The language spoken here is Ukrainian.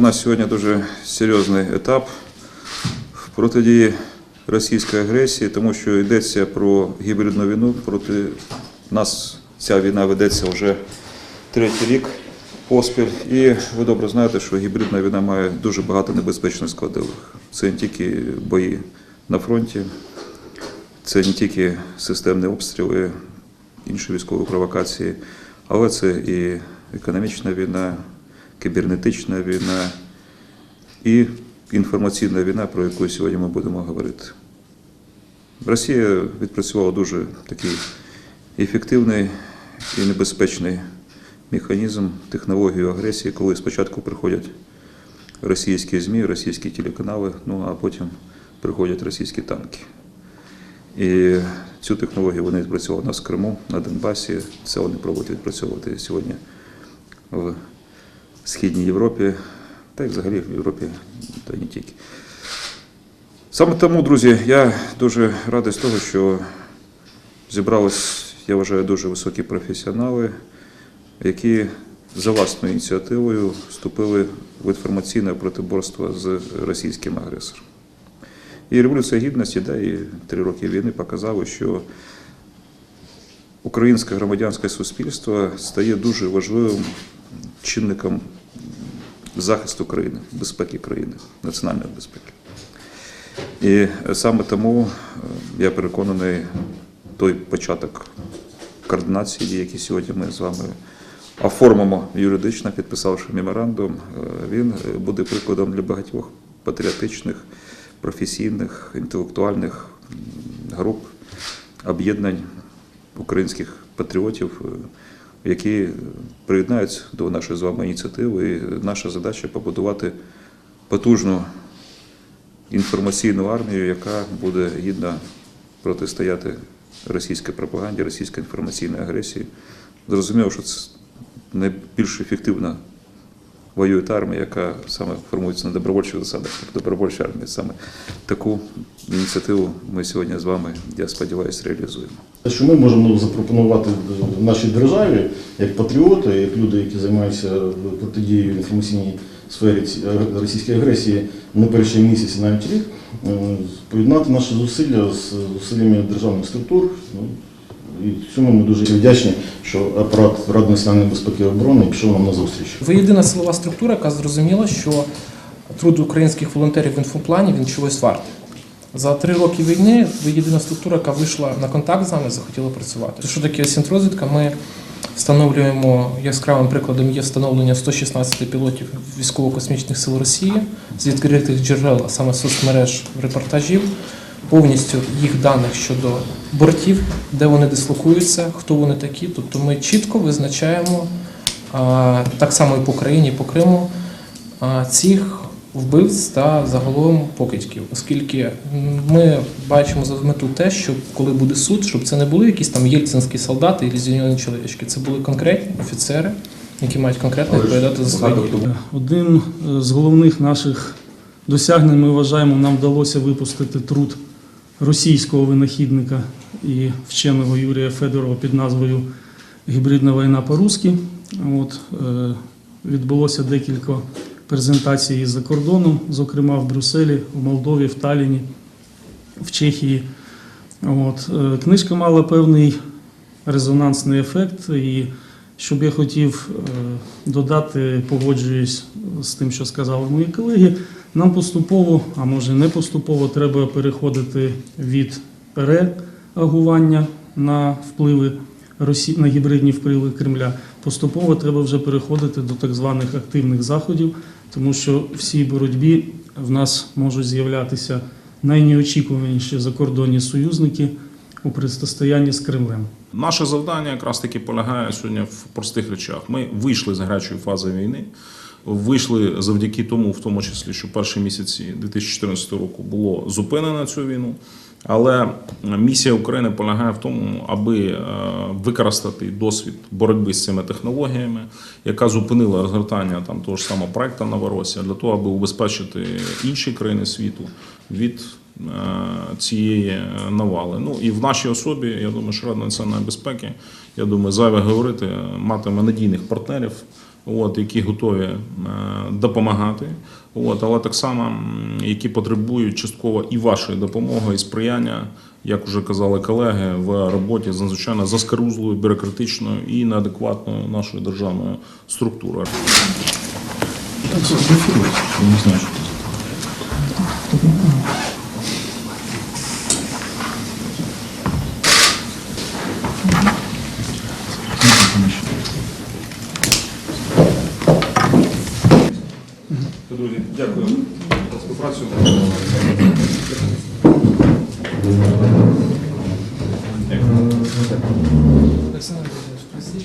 у нас сьогодні дуже серйозний етап в протидії російської агресії, тому що йдеться про гібридну війну. Проти нас ця війна ведеться вже третій рік поспіль. І ви добре знаєте, що гібридна війна має дуже багато небезпечних складових. Це не тільки бої на фронті, це не тільки системні обстріли, інші військові провокації, але це і економічна війна, кібернетична війна і інформаційна війна, про яку сьогодні ми будемо говорити. Росія відпрацювала дуже такий ефективний і небезпечний механізм технологію агресії, коли спочатку приходять російські ЗМІ, російські телеканали, ну а потім приходять російські танки. І цю технологію вони відпрацьовували у нас в Криму, на Донбасі. Це вони пробують відпрацьовувати сьогодні в Східній Європі, та й взагалі в Європі, та й не тільки. Саме тому, друзі, я дуже радий з того, що зібрались, я вважаю, дуже високі професіонали, які за власною ініціативою вступили в інформаційне протиборство з російським агресором. І Революція Гідності, да, і три роки війни показали, що українське громадянське суспільство стає дуже важливим чинником захисту країни, безпеки країни, національної безпеки. І саме тому е, я переконаний, той початок координації, який сьогодні ми з вами оформимо юридично, підписавши меморандум, е, він е, буде прикладом для багатьох патріотичних, професійних, інтелектуальних груп, об'єднань українських патріотів, е, які приєднаються до нашої з вами ініціативи. І наша задача побудувати потужну інформаційну армію, яка буде гідно протистояти російській пропаганді, російській інформаційній агресії. Зрозуміло, що це найбільш ефективна воює та армія, яка саме формується на добровольчих засадах, добровольча армія. Саме таку ініціативу ми сьогодні з вами, я сподіваюся, реалізуємо. Що ми можемо запропонувати нашій державі як патріоти, як люди, які займаються протидією в інформаційній сфері російської агресії не перший місяць, навіть рік, е, поєднати наші зусилля з зусиллями державних структур. Ну, І цьому ми дуже вдячні, що апарат Ради національної безпеки і оборони пішов нам на зустріч. Ви єдина силова структура, яка зрозуміла, що труд українських волонтерів в інфоплані він чогось вартий. За три роки війни ви єдина структура, яка вийшла на контакт з нами, захотіла працювати. Що таке синтрозвідка? Ми встановлюємо яскравим прикладом є встановлення 116 пілотів військово-космічних сил Росії з відкритих джерел, а саме соцмереж репортажів, повністю їх даних щодо бортів, де вони дислокуються, хто вони такі. Тобто ми чітко визначаємо так само і по країні, і по Криму цих вбивць та загалом покидьків, оскільки ми бачимо за мету те, що коли буде суд, щоб це не були якісь там єльцинські солдати і лізюньоні чоловічки, це були конкретні офіцери, які мають конкретно відповідати за свої дії. Одним е, з головних наших досягнень ми вважаємо, нам вдалося випустити труд російського винахідника і вченого Юрія Федорова під назвою Гібридна війна по-русски. От, е, відбулося декілька презентацій за кордоном, зокрема в Брюсселі, в Молдові, в Талліні, в Чехії. От, е, книжка мала певний резонансний ефект, і що б я хотів е, додати, погоджуюсь з тим, що сказали мої колеги. Нам поступово, а може не поступово, треба переходити від реагування на впливи Росі... на гібридні впливи Кремля. Поступово треба вже переходити до так званих активних заходів, тому що в цій боротьбі в нас можуть з'являтися найнеочікуваніші закордонні союзники у протистоянні з Кремлем. Наше завдання якраз таки полягає сьогодні в простих речах. Ми вийшли з гарячої фази війни. Вийшли завдяки тому, в тому числі, що перші місяці 2014 року було зупинено цю війну. Але місія України полягає в тому, аби е, використати досвід боротьби з цими технологіями, яка зупинила розгортання там того ж самого проекту Новоросія, для того, аби убезпечити інші країни світу від е, цієї е, навали. Ну і в нашій особі, я думаю, що Рада національної безпеки, я думаю, зайве говорити, матиме надійних партнерів от, які готові е, допомагати, от, але так само, які потребують частково і вашої допомоги, і сприяння, як вже казали колеги, в роботі з надзвичайно заскорузлою, бюрократичною і неадекватною нашою державною структурою. Друзі, дякую. За співпрацю. Простите,